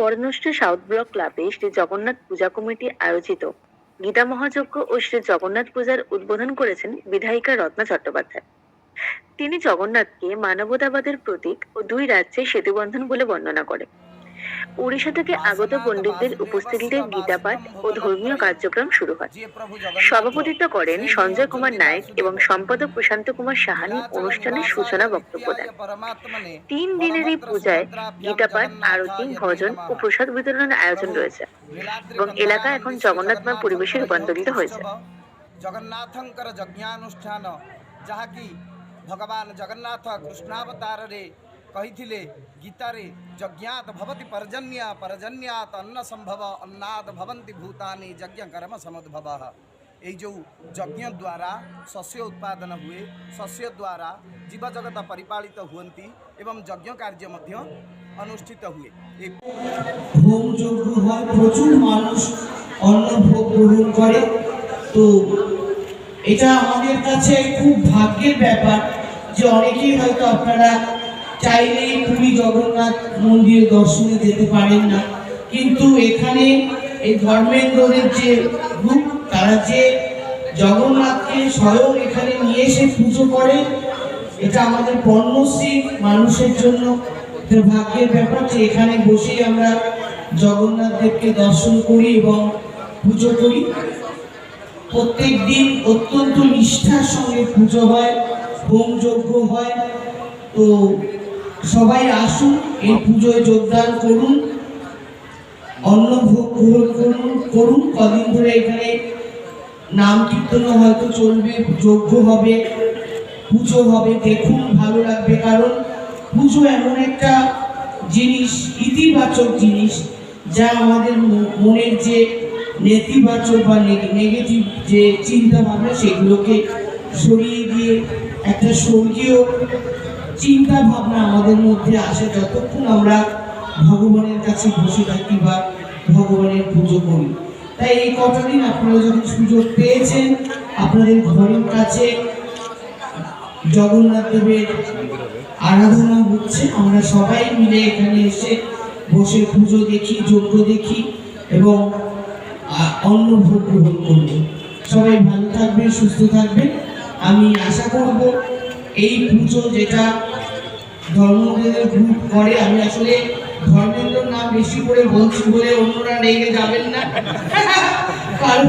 পরনষ্ট south block ক্লাবে শ্রী জগন্নাথ পূজা committee আয়োজিত গীতা মহাযজ্ঞ ও শ্রী জগন্নাথ পূজার উদ্বোধন করেছেন বিধায়িকা রত্না চট্টোপাধ্যায়। তিনি জগন্নাথকে মানবতাবাদের প্রতীক ও দুই রাজ্যের সেতুবন্ধন বলে বর্ণনা করে উড়িষ্যা থেকে আগত পণ্ডিতদের উপস্থিতিতে গীতাপাঠ ও ধর্মীয় কার্যক্রম শুরু হয়। সভাপতিত্ব করেন সঞ্জয় কুমার নায়ক এবং সম্পাদক প্রশান্ত কুমার সাহানি অনুষ্ঠানের সূচনা বক্তব্য দেন। তিন দিনের এই পূজায় গীতাপাঠ, আরতি, ভজন ও প্রসাদ বিতরণের আয়োজন রয়েছে এবং এলাকা এখন জগন্নাথময় পরিবেশে রূপান্তরিত হয়েছে। জগন্নাথঙ্কর যজ্ঞানুষ্ঠান যাহা কি ভগবান জগন্নাথ কৃষ্ণাবতারে कही गीतार, जज्ञात भवती पर्जन्य, पर्जन्यात अन्न संभव अन्नाद भवंती भूतानी यज्ञ कर्म समुद्भव यो यज्ञ द्वारा शस्य उत्पादन हुए शस्य द्वारा जीवजगत परिपालित हमें एवं यज्ञ कार्य मध्य अनुष्ठित हुए खूब भाग्य बेपारा চাইলেই পুরী জগন্নাথ মন্দিরে দর্শনে যেতে পারেন না। কিন্তু এখানে এই ধর্মেন্দ্রদের যে গ্রুপ তারা যে জগন্নাথকে স্বয়ং এখানে নিয়ে এসে পুজো করে, এটা আমাদের পণ্যশ্রী মানুষের জন্য ভাগ্যের ব্যাপার যে এখানে বসেই আমরা জগন্নাথ দেবকে দর্শন করি এবং পুজো করি। প্রত্যেক দিন অত্যন্ত নিষ্ঠার সঙ্গে পুজো হয় হোম যজ্ঞ হয়। তো সবাই আসুন, এই পুজোয় যোগদান করুন, অন্ন ভোগ গ্রহণ করুন করুন। কদিন ধরে এখানে নাম কীর্তনও হয়তো চলবে, যজ্ঞ হবে, পুজো হবে, দেখুন, ভালো লাগবে। কারণ পুজো এমন একটা জিনিস, ইতিবাচক জিনিস, যা আমাদের মনের যে নেতিবাচক বা নেগেটিভ যে চিন্তা ভাবনা সেগুলোকে সরিয়ে দিয়ে একটা স্বর্গীয় চিন্তা ভাবনা আমাদের মধ্যে আসে যতক্ষণ আমরা ভগবানের কাছে বসে থাকি বা ভগবানের পুজো করি। তাই এই কটা দিন আপনারা যখন সুযোগ পেয়েছেন, আপনাদের ঘরের কাছে জগন্নাথ দেবের আরাধনা হচ্ছে, আমরা সবাই মিলে এখানে এসে বসে পুজো দেখি, যজ্ঞ দেখি এবং অন্ন ভোগ গ্রহণ করব। সবাই ভালো থাকবেন, সুস্থ থাকবেন। আমি আশা করব এই পুজো যেটা ধর্মদের গ্রুপ করে। আমি আসলে ধর্মেন্দ্র নাম বেশি করে বলছি বলে অন্যরা রেগে যাবেন না। কারণ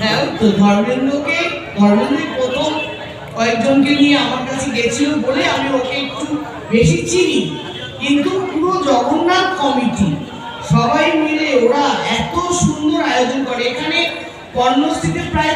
হ্যাঁ ধর্মেন্দ্রকে ধর্মেন্দ্র প্রথম কয়েকজনকে নিয়ে আমার কাছে গেছিল বলে আমি ওকে একটু বেশি চিনি। কিন্তু পুরো জগন্নাথ কমিটি সবাই মিলে ওরা এত সুন্দর আয়োজন করে। এখানে কর্মস্থিতে প্রায়